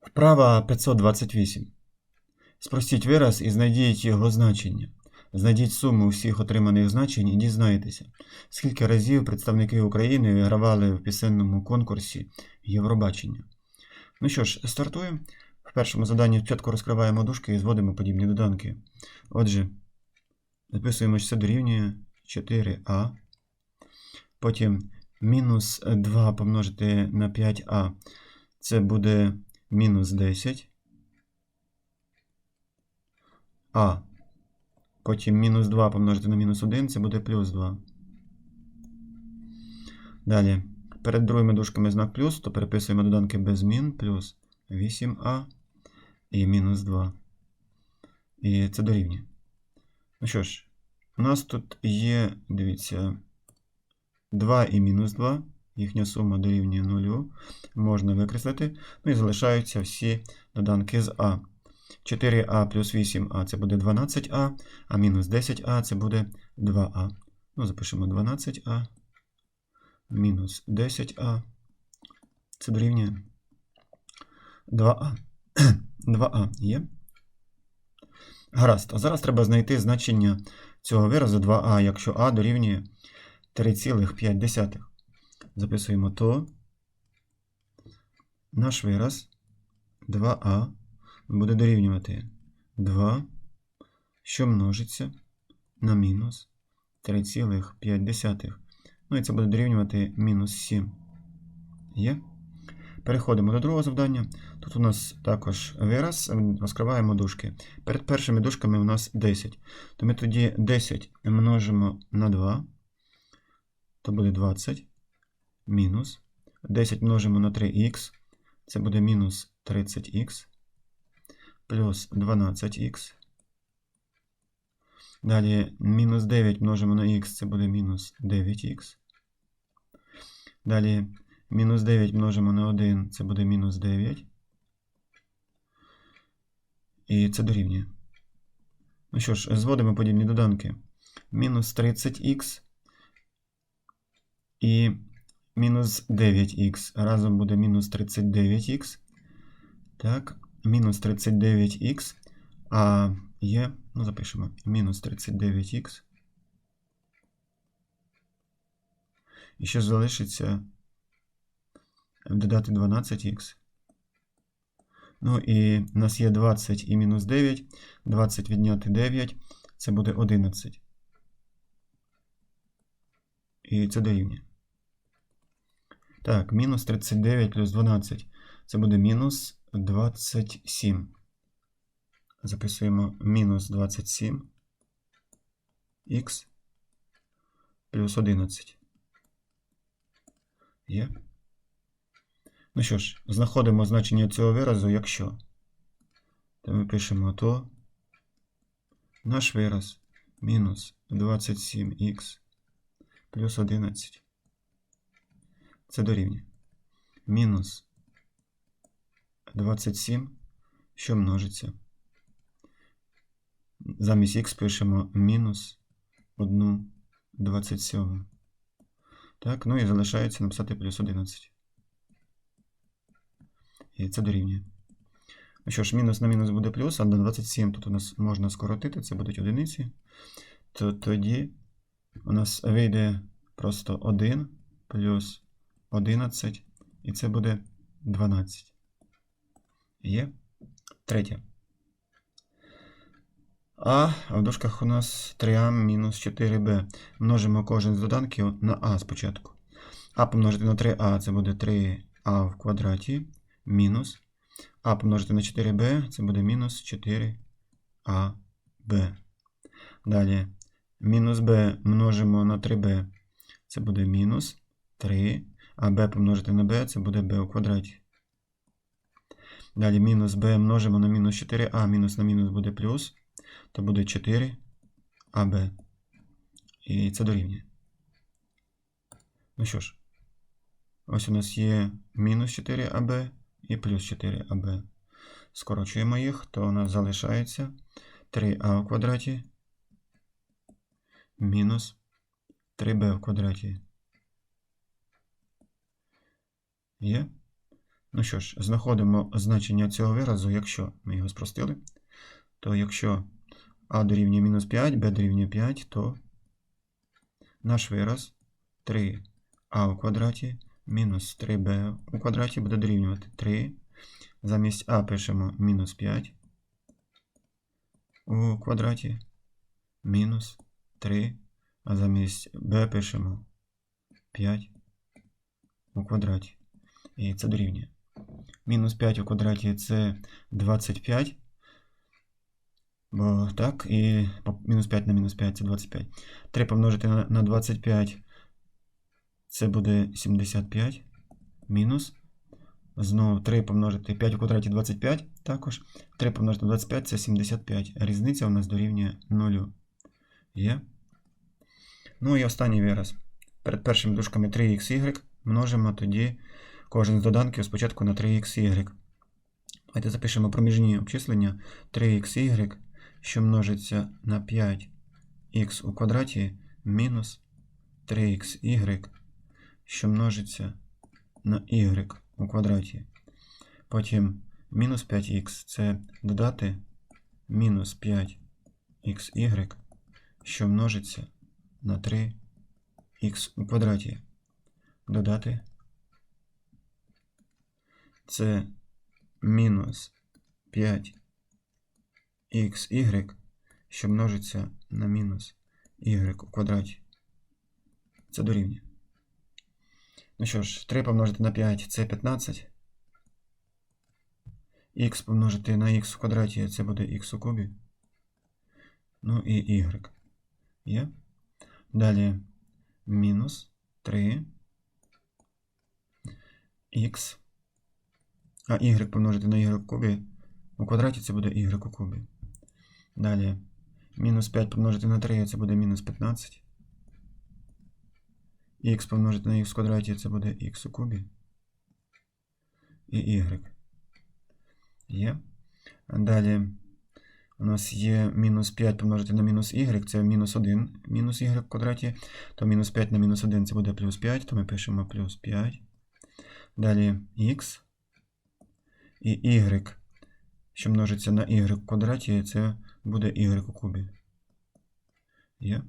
Вправа 528. Спростіть вираз і знайдіть його значення. Знайдіть суму всіх отриманих значень і дізнаєтеся, скільки разів представники України вигравали в пісенному конкурсі Євробачення. Ну що ж, стартуємо. В першому заданні спочатку розкриваємо дужки і зводимо подібні доданки. Отже, записуємо, що це дорівнює 4а. Потім мінус 2 помножити на 5а. Це буде мінус 10. А. Потім мінус 2 помножити на мінус 1, це буде плюс 2. Далі. Перед другими дужками знак плюс, то переписуємо доданки без змін. Плюс 8а і мінус 2. І це дорівнює. Ну що ж, у нас тут є, дивіться, 2 і мінус 2. Їхня сума дорівнює 0. Можна викреслити. Ну і залишаються всі доданки з А. 4а плюс 8а це буде 12а, а мінус 10а це буде 2а. Ну, запишемо 12а. Мінус 10а. Це дорівнює 2а. 2а є. Гаразд. А зараз треба знайти значення цього виразу 2а, якщо а дорівнює 3,5. Записуємо то. Наш вираз 2а буде дорівнювати 2, що множиться на мінус 3,5. Ну і це буде дорівнювати мінус 7. Є? Переходимо до другого завдання. Тут у нас також вираз, розкриваємо дужки. Перед першими дужками у нас 10. То ми тоді 10 множимо на 2, то буде 20 мінус. 10 множимо на 3х, це буде мінус 30х, плюс 12х. Далі мінус 9 множимо на х, це буде мінус 9х. Далі мінус 9 множимо на 1, це буде мінус 9. І це дорівнює. Ну що ж, зводимо подібні доданки. Мінус 30х і мінус 9х. Разом буде мінус 39х. Так, мінус 39х. А є, ну запишемо, мінус 39х. І ще залишиться додати 12х. Ну і в нас є 20 і мінус 9. 20 відняти 9. Це буде 11. І це дорівнює. Так, мінус 39 плюс 12. Це буде мінус 27. Записуємо мінус 27 х плюс 11. Є. Ну що ж, знаходимо значення цього виразу, якщо. То ми пишемо то наш вираз мінус 27х плюс 11. Це дорівнює. Мінус 27, що множиться. Замість х пишемо мінус 1 27. Так, ну і залишається написати плюс 11. І це дорівнює. Ну що ж, мінус на мінус буде плюс, а на 27 тут у нас можна скоротити, це будуть одиниці. То тоді у нас вийде просто 1 плюс 11, і це буде 12. Є. Третє. А в дужках у нас 3а мінус 4b. Множимо кожен з доданків на а спочатку. А помножити на 3а це буде 3а в квадраті мінус. А помножити на 4b це буде мінус 4аб. Далі мінус b множимо на 3b. Це буде мінус 3. А b помножити на b це буде b у квадраті. Далі мінус b множимо на мінус 4а, мінус на мінус буде плюс, то буде 4аб. І це дорівнює. Ну що ж, ось у нас є мінус 4аб і плюс 4аб. Скорочуємо їх, то у нас залишається 3а в квадраті мінус 3b в квадраті. Є? Ну що ж, знаходимо значення цього виразу, якщо ми його спростили, то якщо а дорівнює мінус 5, b дорівнює 5, то наш вираз 3а у квадраті мінус 3b у квадраті буде дорівнювати 3. Замість а пишемо мінус 5 у квадраті мінус 3, а замість b пишемо 5 у квадраті. І це дорівнює. Мінус 5 у квадраті це 25. Бо так, і мінус 5 на мінус 5 це 25. 3 помножити на, на 25 це буде 75. Мінус. Знову 3 помножити 5 у квадраті 25 також. 3 помножити на 25 це 75. А різниця у нас дорівнює 0. Є. Ну і останній вираз. Перед першими дужками 3xy множимо тоді кожен з доданків спочатку на 3xy. Давайте запишемо проміжні обчислення 3xy, що множиться на 5х у квадраті мінус 3xy, що множиться на y у квадраті. Потім мінус 5х це додати мінус 5xy, що множиться на 3х у квадраті. Додати це мінус 5xy, що множиться на мінус y у квадраті. Це дорівнює. Ну що ж, 3 помножити на 5 це 15. х помножити на х в квадраті це буде х у кубі. Ну і y. Є. Далі мінус 3 х. А y помножити на y в кубі. У квадраті це буде y у кубі. Далі мінус 5 помножити на 3 це буде мінус 15. х помножити на х в квадраті це буде х у кубі. І y. Є. Далі у нас є мінус 5 помножити на мінус y, це мінус 1 мінус y в квадраті. То мінус 5 на мінус 1 це буде плюс 5, то ми пишемо плюс 5. Далі х. І y, що множиться на y в квадраті, це буде y у кубі. Є.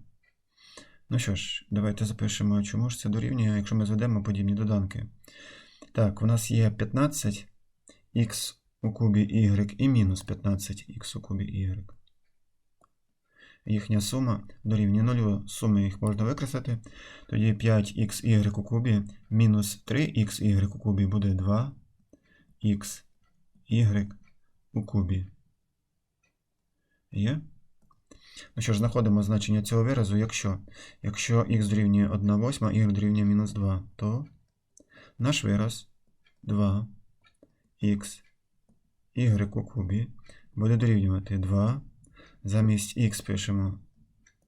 Ну що ж, давайте запишемо, чому ж це дорівнює, якщо ми зведемо подібні доданки. Так, у нас є 15х у кубі y і мінус 15х у кубі y. Їхня сума дорівнює 0. Суми їх можна викреслити. Тоді 5xy у кубі мінус 3xy у кубі буде 2xy у кубі. Є? Ну що ж, знаходимо значення цього виразу, якщо якщо х дорівнює 1 восьма, y дорівнює мінус 2, то наш вираз 2х y у кубі буде дорівнювати 2. Замість х пишемо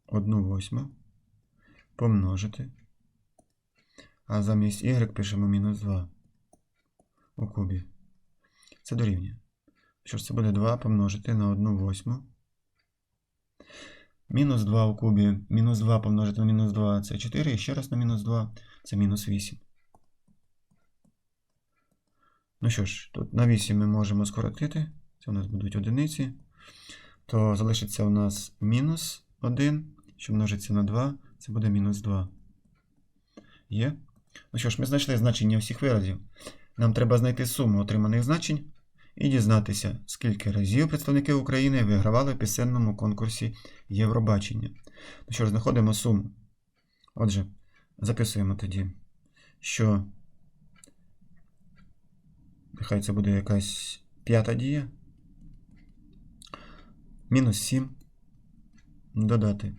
1 восьму помножити. А замість y пишемо мінус 2 у кубі. Це дорівнює. Що ж це буде 2 помножити на 1 восьму. Мінус 2 у кубі. Мінус 2 помножити на мінус 2 це 4. І ще раз на мінус 2 це мінус 8. Ну що ж, тут на 8 ми можемо скоротити. Це у нас будуть одиниці. То залишиться у нас мінус 1, що множиться на 2, це буде мінус 2. Є. Ну що ж, ми знайшли значення всіх виразів. Нам треба знайти суму отриманих значень і дізнатися, скільки разів представники України вигравали в пісенному конкурсі Євробачення. Ну що ж, знаходимо суму. Отже, записуємо тоді, що нехай це буде якась п'ята дія. Мінус 7. Додати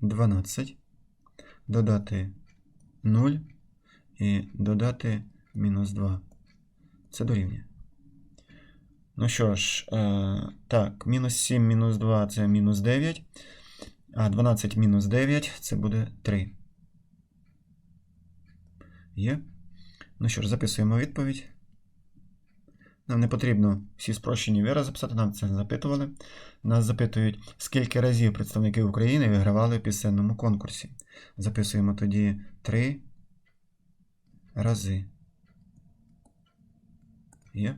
12. Додати 0 і додати мінус 2. Це дорівнює. Ну що ж, е, так, мінус 7 мінус 2 це мінус 9. А 12 мінус 9 це буде 3. Є. Ну що ж, записуємо відповідь. Нам не потрібно всі спрощені вирази записати, нам це не запитували. Нас запитують, скільки разів представники України вигравали в пісенному конкурсі. Записуємо тоді 3 рази. Є.